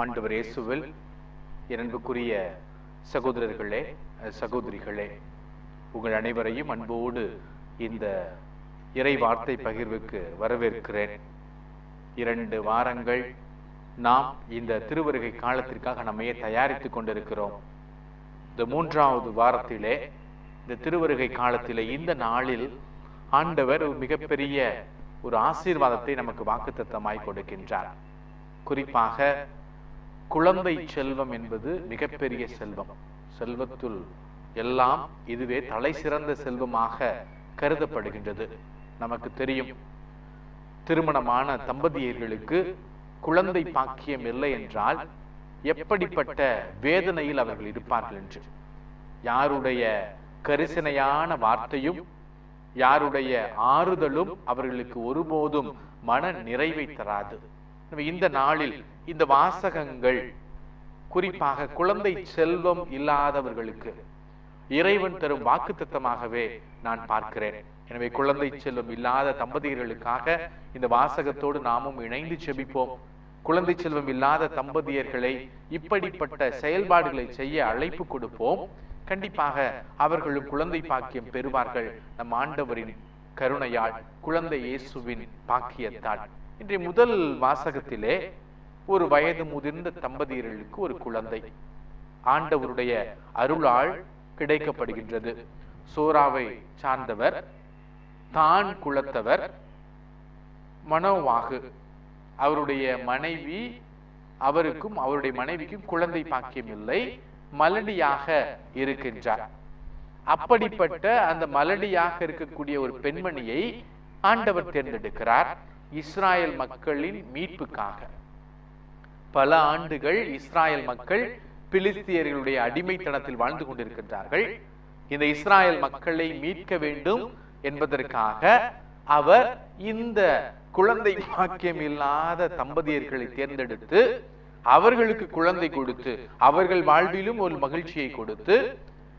ஆண்டவர் இயேசுவில் அன்புக்குரிய சகோதரர்களே சகோதரிகளே உங்கள் அனைவரையும் அன்போடு இந்த இறை வார்த்தை பகிர்வுக்கு வரவேற்கிறேன். இரண்டு வாரங்கள் நாம் இந்த திருவருகை காலத்திற்காக நம்மையே தயாரித்துக் கொண்டிருக்கிறோம். இந்த மூன்றாவது வாரத்திலே இந்த திருவருகை காலத்திலே இந்த நாளில் ஆண்டவர் மிகப்பெரிய ஒரு ஆசீர்வாதத்தை நமக்கு வாக்குத்தத்தமாய் கொடுக்கின்றார். குறிப்பாக குழந்தை செல்வம் என்பது மிகப்பெரிய செல்வம். செல்வத்துள் எல்லாம் இதுவே தலை சிறந்த செல்வமாக கருதப்படுகின்றது. நமக்கு தெரியும். திருமணமான தம்பதியர்களுக்கு குழந்தை பாக்கியம் இல்லை என்றால் எப்படிப்பட்ட வேதனையில் அவர்கள் இருப்பார்கள் என்று. யாருடைய கரிசனையான வார்த்தையும் யாருடைய ஆறுதலும் அவர்களுக்கு ஒருபோதும் மன நிறைவை தராது. இந்த நாளில் இந்த வாசகங்கள் குறிப்பாக குழந்தை செல்வம் இல்லாதவர்களுக்கு இறைவன் தரும் வாக்கு நான் பார்க்கிறேன். எனவே குழந்தை செல்வம் இல்லாத தம்பதியர்களுக்காக இந்த வாசகத்தோடு நாமும் இணைந்து செபிப்போம். குழந்தை செல்வம் இல்லாத தம்பதியர்களை இப்படிப்பட்ட செயல்பாடுகளை செய்ய அழைப்பு கொடுப்போம். கண்டிப்பாக அவர்களும் குழந்தை பாக்கியம் பெறுவார்கள். நம் ஆண்டவரின் கருணையால் குழந்தை இயேசுவின் பாக்கியத்தால். இன்றைய முதல் வாசகத்திலே ஒரு வயது முதிர்ந்த தம்பதியர்களுக்கு ஒரு குழந்தை. ஆண்டவருடைய அருளால் கிடைக்கப்படுகின்றது. சோராவை சார்ந்தவர் தான் குலத்தவர் மனோவாகு. அவருடைய மனைவி அவருக்கும் அவருடைய மனைவிக்கும் குழந்தை பாக்கியம் இல்லை மலடியாக இருக்கின்றார். அப்படிப்பட்ட அந்த மலடியாக இருக்கக்கூடிய ஒரு பெண்மணியை ஆண்டவர் தேர்ந்தெடுக்கிறார். இஸ்ராயல் மக்களின் மீட்புக்காக. பல ஆண்டுகள் இஸ்ராயல் மக்கள் பிலிஸ்தியர்களுடைய அடிமைத்தனத்தில் வாழ்ந்து கொண்டிருக்கின்றார்கள். இந்த இஸ்ராயல் மக்களை மீட்க வேண்டும் என்பதற்காக அவர் இந்த குழந்தை பாக்கியம் இல்லாத தம்பதியர்களை தேர்ந்தெடுத்து அவர்களுக்கு குழந்தை கொடுத்து அவர்கள் வாழ்விலும் ஒரு மகிழ்ச்சியை கொடுத்து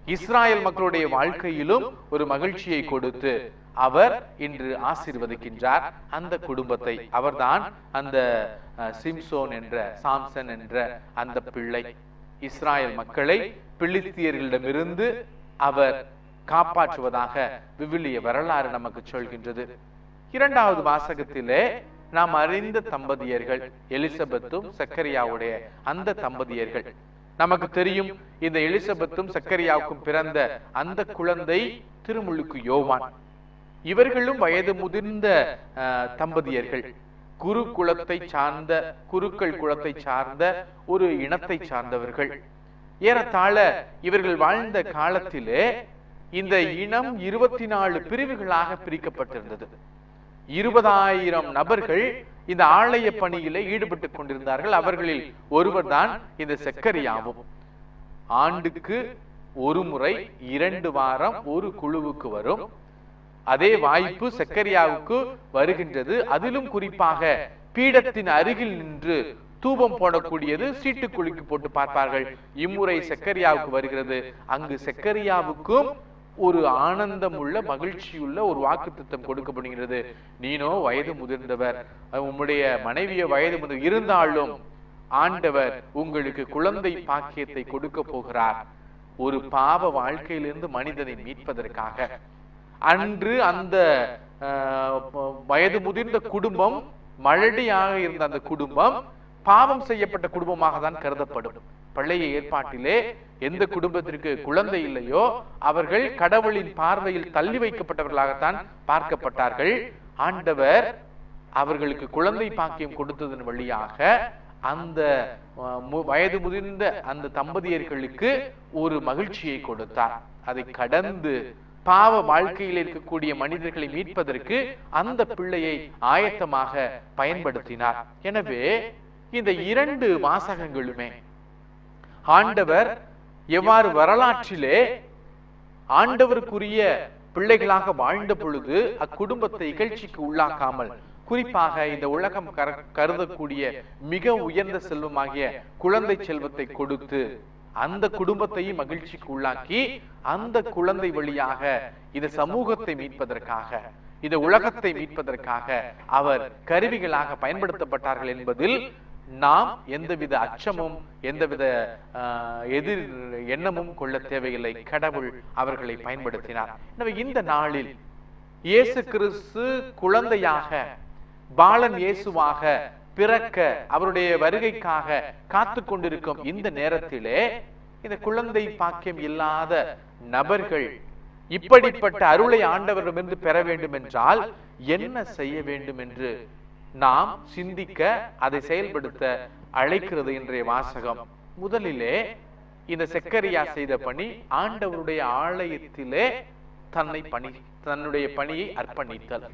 இஸ்ராயல் மக்களுடைய வாழ்க்கையிலும் ஒரு மகிழ்ச்சியை கொடுத்து அவர் இன்று ஆசீர்வதிக்கின்றார். அந்த குடும்பத்தை அவர்தான் அந்த சிம்சோன் என்ற சாம்சன் என்ற அந்த பிள்ளை இஸ்ராயல் மக்களை பிலிஸ்தியர்களிடமிருந்து அவர் காப்பாற்றுவதாக விவிலிய வரலாறு நமக்கு சொல்கின்றது. இரண்டாவது வாசகத்திலே நாம் அறிந்த தம்பதியர்கள் எலிசபெத்தும் சக்கரியாவுடைய அந்த தம்பதியர்கள். நமக்கு தெரியும் இந்த எலிசபெத்தும் சக்கரியாவுக்கும் பிறந்த அந்த குழந்தை திருமுழுக்கு யோவான். இவர்களும் வயது முதிர்ந்த தம்பதியர்கள். குரு குலத்தை சார்ந்த குருக்கள் குலத்தை சார்ந்த ஒரு இனத்தை சார்ந்தவர்கள். ஏறத்தாழ இவர்கள் வாழ்ந்த காலத்திலே இந்த இனம் இருபத்தி நாலு பிரிவுகளாக பிரிக்கப்பட்டிருந்தது. இருபதாயிரம் நபர்கள் இந்த ஆலய பணியிலே ஈடுபட்டுக் கொண்டிருந்தார்கள். அவர்களில் ஒருவர் தான் இந்த செக்கரியாவும். ஆண்டுக்கு ஒரு முறை இரண்டு வாரம் ஒரு குழுவுக்கு வரும். அதே வாய்ப்பு சக்கரியாவுக்கு வருகின்றது. அதிலும் குறிப்பாக பீடத்தின் அருகில் நின்று தூபம் போடக்கூடியது சீட்டு குலுக்கி போட்டு பார்ப்பார்கள். இம்முறை செக்கரியாவுக்கு வருகிறது. அங்கு செக்கரியாவுக்கும் ஒரு ஆனந்தம் உள்ள மகிழ்ச்சியுள்ள ஒரு வாக்கு திட்டம் கொடுக்கப்படுகிறது. நீனோ வயது முதிர்ந்தவர். உம்முடைய மனைவிய வயது முதிர் இருந்தாலும் ஆண்டவர் உங்களுக்கு குழந்தை பாக்கியத்தை கொடுக்க போகிறார். ஒரு பாவ வாழ்க்கையிலிருந்து மனிதனை மீட்பதற்காக. அன்று அந்த வயது முதிர்ந்த குடும்பம் மழடியாக இருந்த அந்த குடும்பம் பாவம் செய்யப்பட்ட குடும்பமாக தான் கருதப்படும். பழைய ஏற்பாட்டிலே எந்த குடும்பத்திற்கு குழந்தை இல்லையோ அவர்கள் கடவுளின் பார்வையில் தள்ளி வைக்கப்பட்டவர்களாகத்தான் பார்க்கப்பட்டார்கள். ஆண்டவர் அவர்களுக்கு குழந்தை பாக்கியம் கொடுத்ததன் வழியாக அந்த வயது முதிர்ந்த அந்த தம்பதியர்களுக்கு ஒரு மகிழ்ச்சியை கொடுத்தார். அதை கடந்து பாவ வாழ்க்கையில் இருக்கக்கூடிய மனிதர்களை மீட்பதற்கு அந்த பிள்ளையை ஆயத்தமாக பயன்படுத்தினார். எனவே இந்த இரண்டு வாசகங்களுமே ஆண்டவர் எவ்வாறு வரலாற்றிலே ஆண்டவருக்குரிய பிள்ளைகளாக வாழ்ந்த பொழுது அக்குடும்பத்தை இகழ்ச்சிக்கு உள்ளாக்காமல் குறிப்பாக இந்த உலகம் கருதக்கூடிய மிக உயர்ந்த செல்வமாகிய குழந்தை செல்வத்தை கொடுத்து அந்த குடும்பத்தையும் மகிழ்ச்சிக்கு உள்ளாக்கி அந்த குழந்தை வழியாக இந்த சமூகத்தை மீட்பதற்காக இந்த உலகத்தை மீட்பதற்காக அவர் கருவிகளாக பயன்படுத்தப்பட்டார்கள் என்பதில் நாம் எந்தவித அச்சமும் எந்தவித ஆஹ், எதிர் எண்ணமும் கொள்ள தேவையில்லை. கடவுள் அவர்களை பயன்படுத்தினார். எனவே இந்த நாளில் இயேசு கிறிஸ்து குழந்தையாக பாலன் இயேசுவாக பிறக்க அவருடைய வருகைக்காக காத்து கொண்டிருக்கும் இந்த நேரத்திலே இந்த குழந்தை பாக்கியம் இல்லாத நபர்கள் இப்படிப்பட்ட அருளை ஆண்டவரிடமிருந்து பெற வேண்டும் என்றால் என்ன செய்ய வேண்டும் என்று நாம் சிந்திக்க அதை செயல்படுத்த அழைக்கிறது இன்றைய வாசகம். முதலிலே இந்த செக்கரியா செய்த பணி ஆண்டவருடைய ஆலயத்திலே தன்னை பணி தன்னுடைய பணியை அர்ப்பணித்தல்.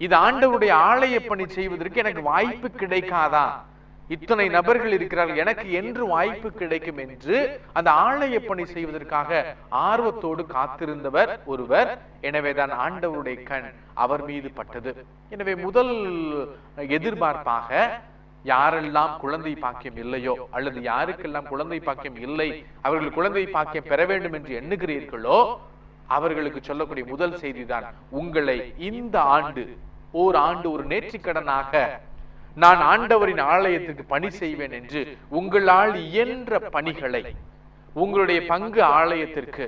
இது ஆண்டவருடைய ஆலய பணி செய்வதற்கு எனக்கு வாய்ப்பு கிடைக்காதா? இத்தனை நபர்கள் இருக்கிறார்கள் எனக்கு என்று வாய்ப்பு கிடைக்கும் என்று அந்த ஆலய பணி செய்வதற்காக ஆர்வத்தோடு காத்திருந்தவர் ஒருவர். எனவேதான் ஆண்டவருடைய கண் அவர் மீது பட்டது. எனவே முதல் எதிர்பார்ப்பாக யாரெல்லாம் குழந்தை பாக்கியம் இல்லையோ அல்லது யாருக்கெல்லாம் குழந்தை பாக்கியம் இல்லை அவர்கள் குழந்தை பாக்கியம் பெற வேண்டும் என்று எண்ணுகிறீர்களோ அவர்களுக்கு சொல்லக்கூடிய முதல் செய்திதான் உங்களை இந்த ஆண்டு ஓர் ஆண்டு ஒரு நேற்றுக்கடனாக நான் ஆண்டவரின் ஆலயத்துக்கு பணி செய்வேன் என்று உங்களால் இயன்ற பணிகளை உங்களுடைய பங்கு ஆலயத்திற்கு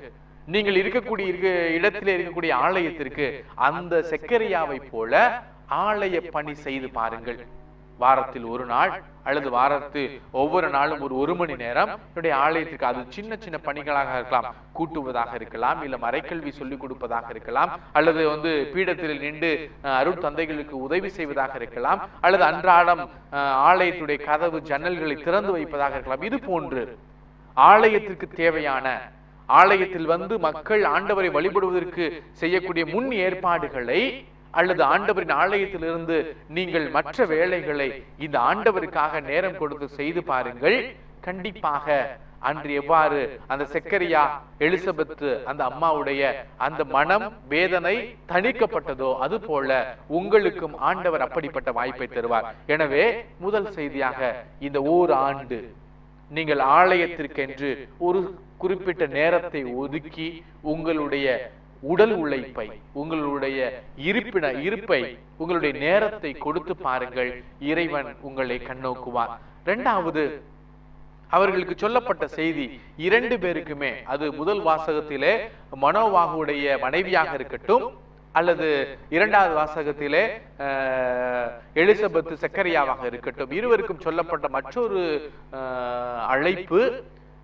நீங்கள் இருக்கக்கூடிய இருக்க இடத்திலே இருக்கக்கூடிய ஆலயத்திற்கு அந்த செக்கரியாவை போல ஆலய பணி செய்து பாருங்கள். வாரத்தில் ஒரு நாள் அல்லது வாரத்து ஒவ்வொரு நாளும் ஒரு ஒரு மணி நேரம் என்னுடைய ஆலயத்திற்கு அது சின்ன சின்ன பணிகளாக இருக்கலாம். கூட்டுவதாக இருக்கலாம் இல்ல மறைக்கல்வி சொல்லிக் கொடுப்பதாக இருக்கலாம் அல்லது வந்து பீடத்தில் நின்று அருள் தந்தைகளுக்கு உதவி செய்வதாக இருக்கலாம் அல்லது அன்றாடம் ஆலயத்துடைய கதவு ஜன்னல்களை திறந்து வைப்பதாக இருக்கலாம். இது போன்று ஆலயத்திற்கு தேவையான ஆலயத்தில் வந்து மக்கள் ஆண்டவரை வழிபடுவதற்கு செய்யக்கூடிய முன் ஏற்பாடுகளை அல்லது ஆண்டவரின் ஆலயத்திலிருந்து நீங்கள் மற்ற வேலைகளை இந்த ஆண்டவருக்காக நேரம் கொடுத்து செய்து பாருங்கள். கண்டிப்பாக அன்று எவ்வாறு அந்த செக்கரியா எலிசபெத் அந்த அம்மாவுடைய அந்த மனம் வேதனை தணிக்கப்பட்டதோ அது போல உங்களுக்கும் ஆண்டவர் அப்படிப்பட்ட வாய்ப்பை தருவார். எனவே முதல் செய்தியாக இந்த ஓர் ஆண்டு நீங்கள் ஆலயத்திற்கென்று ஒரு குறிப்பிட்ட நேரத்தை ஒதுக்கி உங்களுடைய உடல் உழைப்பை உங்களுடைய இருப்பின இருப்பை உங்களுடைய நேரத்தை கொடுத்து பாருங்கள். இறைவன் உங்களை கண்ணோக்குவார். இரண்டாவது அவர்களுக்கு சொல்லப்பட்ட செய்தி இரண்டு பேருக்குமே அது முதல் வாசகத்திலே மனோவாகுடைய மனைவியாக இருக்கட்டும் அல்லது இரண்டாவது வாசகத்திலே எலிசபெத் சக்கரியாவாக இருக்கட்டும். இருவருக்கும் சொல்லப்பட்ட மற்றொரு அழைப்பு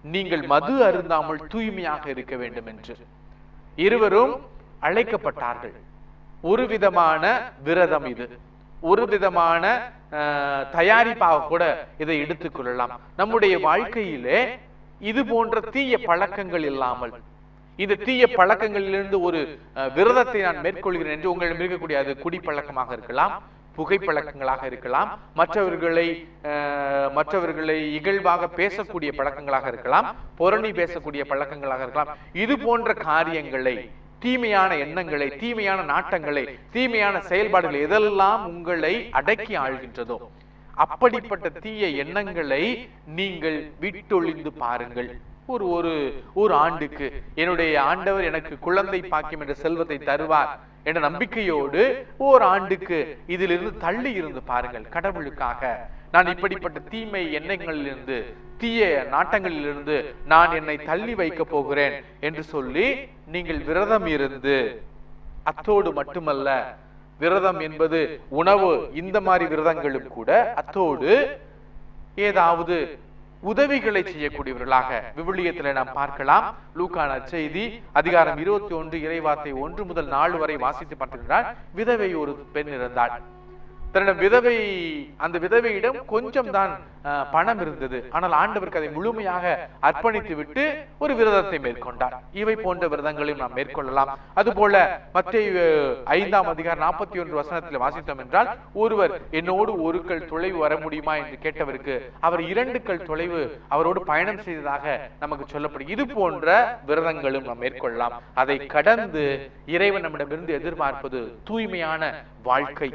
நீங்கள் மது அருந்தாமல் தூய்மையாக இருக்க வேண்டும் என்று இருவரும் அழைக்கப்பட்டார்கள். ஒரு விதமான விரதம் இது. ஒரு விதமான தயாரிப்பாக கூட இதை எடுத்துக்கொள்ளலாம் நம்முடைய வாழ்க்கையிலே இது போன்ற தீய பழக்கங்கள் இல்லாமல் இந்த தீய பழக்கங்களிலிருந்து ஒரு விரதத்தை நான் மேற்கொள்கிறேன் என்று உங்களிடம் இருக்கக்கூடிய அது குடிப்பழக்கமாக இருக்கலாம். புகைப்பழக்கங்களாக இருக்கலாம் மற்றவர்களை மற்றவர்களை இகழ்வாக பேசக்கூடிய பழக்கங்களாக இருக்கலாம் புரணி பேசக்கூடிய பழக்கங்களாக இருக்கலாம். இது போன்ற காரியங்களை தீமையான எண்ணங்களை தீமையான நாட்டங்களை தீமையான செயல்பாடுகள் எதெல்லாம் உங்களை அடக்கி ஆள்கின்றதோ அப்படிப்பட்ட தீய எண்ணங்களை நீங்கள் விட்டொழிந்து பாருங்கள். ஒரு ஒரு ஒரு ஆண்டுக்கு என்னுடைய ஆண்டவர் எனக்கு குழந்தை பாக்கியம் என்ற செல்வத்தை தருவார் என்ற நம்பிக்கையோடு ஓர் ஆண்டுக்கு இதிலிருந்து தள்ளி இருந்து பாருங்கள் கடவுளுக்காக. நான் இப்படிப்பட்ட தீமை எண்ணங்களிலிருந்து தீய நாட்டங்களிலிருந்து நான் என்னை தள்ளி வைக்க போகிறேன் என்று சொல்லி நீங்கள் விரதம் இருந்து அத்தோடு மட்டுமல்ல விரதம் என்பது உணவு இந்த மாதிரி விரதங்களும் கூட அத்தோடு ஏதாவது உதவிகளை செய்யக்கூடியவர்களாக விவிலியத்தில் நாம் பார்க்கலாம். லூக்கான செய்தி அதிகாரம் இருபத்தி ஒன்று இறைவார்த்தை ஒன்று முதல் நாலு வரை வாசித்து பார்த்திருக்கிறார். விதவை ஒரு பெண் இருந்தாள் தன்னிடம் விதவை அந்த விதவையிடம் கொஞ்சம் தான் பணம் இருந்தது. ஆனால் ஆண்டவருக்கு அதை முழுமையாக அர்ப்பணித்து விட்டு ஒரு விரதத்தை மேற்கொண்டார். இவை போன்ற விரதங்களையும் நாம் மேற்கொள்ளலாம். அதுபோல மத்திய ஐந்தாம் அதிகாரம் நாற்பத்தி ஒன்று வசனத்தில் வாசித்தோம் என்றால் ஒருவர் என்னோடு ஒரு கல் தொலைவு வர முடியுமா என்று கேட்டவருக்கு அவர் இரண்டு கல் தொலைவு அவரோடு பயணம் செய்ததாக நமக்கு சொல்லப்படும். இது போன்ற விரதங்களும் நாம் மேற்கொள்ளலாம். அதை கடந்து இறைவன் நம்மிடமிருந்து எதிர்பார்ப்பது தூய்மையான வாழ்க்கை.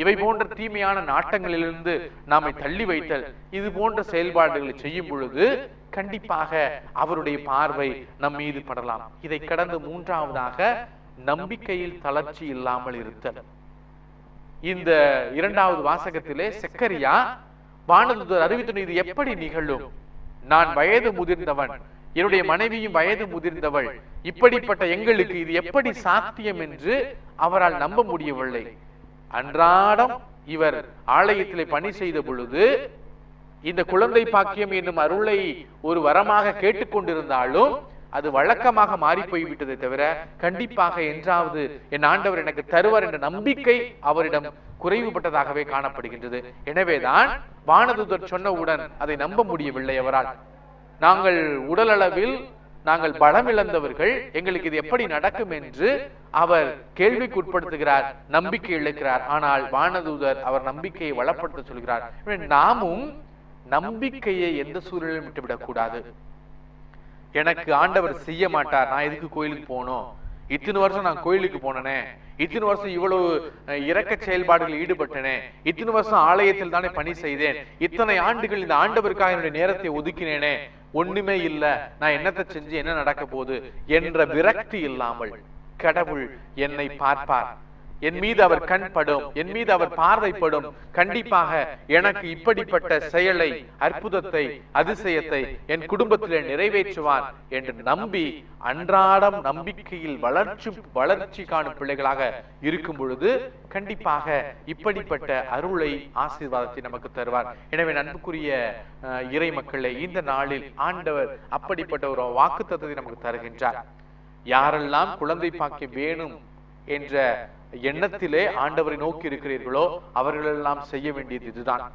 இவை போன்ற தீமையான நாட்டங்களிலிருந்து நாமை தள்ளி வைத்தல் இது போன்ற செயல்பாடுகளை செய்யும் பொழுது கண்டிப்பாக அவருடைய பார்வை நம் மீது படலாம். இதை கடந்து மூன்றாவதாக நம்பிக்கையில் தளர்ச்சி இல்லாமல் இருத்தல். இந்த இரண்டாவது வாசகத்திலே செக்கரியா வானதுதர் அறிவித்தனர் இது எப்படி நிகழும்? நான் வயது முதிர்ந்தவன் என்னுடைய மனைவியும் வயது முதிர்ந்தவள் இப்படிப்பட்ட எங்களுக்கு இது எப்படி சாத்தியம் என்று அவரால் நம்ப முடியவில்லை. அன்றாடம் இவர் ஆலயத்திலே பணி செய்த பொழுது இந்த குழந்தை பாக்கியம் என்னும் அருளை ஒரு வரமாக கேட்டுக்கொண்டிருந்தாலும் அது வழக்கமாக மாறி போய்விட்டதை தவிர கண்டிப்பாக என்றாவது என் ஆண்டவர் எனக்கு தருவார் என்ற நம்பிக்கை அவரிடம் குறைவுபட்டதாகவே காணப்படுகின்றது. எனவேதான் வானதுதர் சொன்னவுடன் அதை நம்ப முடியவில்லை அவரால். நாங்கள் உடலளவில் நாங்கள் பலம் இழந்தவர்கள் எங்களுக்கு இது எப்படி நடக்கும் என்று அவர் கேள்விக்கு உட்படுத்துகிறார் நம்பிக்கை இழக்கிறார். ஆனால் வானதூதர் அவர் நம்பிக்கையை வளப்படுத்த சொல்கிறார். நாமும் நம்பிக்கையை எந்த சூழலிலும் விட்டுவிடக் கூடாது. எனக்கு ஆண்டவர் செய்ய மாட்டார். நான் எதுக்கு கோயிலுக்கு போகணும்? இத்தனை வருஷம் நான் கோயிலுக்கு போனனே. இத்தனை வருஷம் இவ்வளவு அஹ், இரக்க செயல்பாடுகளில் ஈடுபட்டனே. இத்தனை வருஷம் ஆலயத்தில் தானே பணி செய்தேன். இத்தனை ஆண்டுகள் இந்த ஆண்டவருக்காக என்னுடைய நேரத்தை ஒதுக்கினேனே. ஒண்ணுமே இல்ல நான் என்னத்தை செஞ்சு என்ன நடக்க போகுது என்ற விரக்தி இல்லாமல் கடவுள் என்னை பார்ப்பார். என் மீது அவர் கண் படும் என் மீது அவர் பார்வைப்படும். கண்டிப்பாக எனக்கு இப்படிப்பட்ட செயலை அற்புதத்தை அதிசயத்தை என் குடும்பத்திலே நிறைவேற்றுவார் என்று நம்பி அன்றாடம் நம்பிக்கையில் வளர்ச்சி வளர்ச்சி காணும் பிள்ளைகளாக இருக்கும் பொழுது கண்டிப்பாக இப்படிப்பட்ட அருளை ஆசீர்வாதத்தை நமக்கு தருவார். எனவே நண்புக்குரிய இறை மக்களை இந்த நாளில் ஆண்டவர் அப்படிப்பட்ட ஒரு வாக்குத்தத்தத்தை நமக்கு தருகின்றார். யாரெல்லாம் குழந்தை பாக்கியம் வேணும் என்ற எண்ணத்திலே ஆண்டவரை நோக்கி இருக்கிறீர்களோ அவர்களெல்லாம் செய்ய வேண்டியது இதுதான்.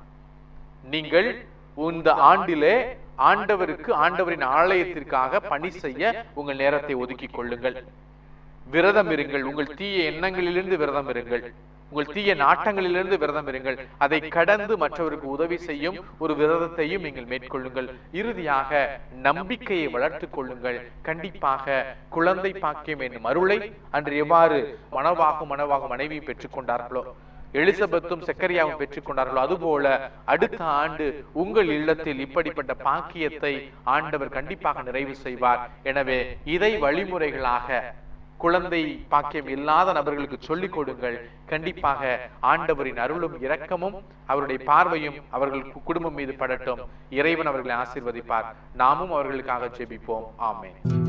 நீங்கள் இந்த ஆண்டிலே ஆண்டவருக்கு ஆண்டவரின் ஆலயத்திற்காக பணி செய்ய உங்கள் நேரத்தை ஒதுக்கி கொள்ளுங்கள். விரதம் இருங்கள். உங்கள் தீய எண்ணங்களிலிருந்து விரதம் இருங்கள். உங்கள் தீய நாட்டங்களிலிருந்து விரதம் இருங்கள். அதை கடந்து மற்றவருக்கு உதவி செய்யும் ஒரு விரதத்தையும் நீங்கள் மேற்கொள்ளுங்கள். இறுதியாக நம்பிக்கையை வளர்த்துக் கொள்ளுங்கள். கண்டிப்பாக குழந்தை பாக்கியம் என்னும் அருளை அன்று எவ்வாறு மனவாகும் மனவாகும் மனைவி பெற்றுக் கொண்டார்களோ எலிசபெத்தும் செக்கரியாவும் பெற்றுக் கொண்டார்களோ அதுபோல அடுத்த ஆண்டு உங்கள் இல்லத்தில் இப்படிப்பட்ட பாக்கியத்தை ஆண்டவர் கண்டிப்பாக நிறைவு செய்வார். எனவே இதை வழிமுறைகளாக குழந்தை பாக்கியம் இல்லாத நபர்களுக்கு சொல்லிக் கொடுங்கள். கண்டிப்பாக ஆண்டவரின் அருளும் இரக்கமும் அவருடைய பார்வையும் அவர்கள் குடும்பம் மீது படட்டும். இறைவன் அவர்களை ஆசீர்வதிப்பார். நாமும் அவர்களுக்காக ஜெபிப்போம். ஆமேன்.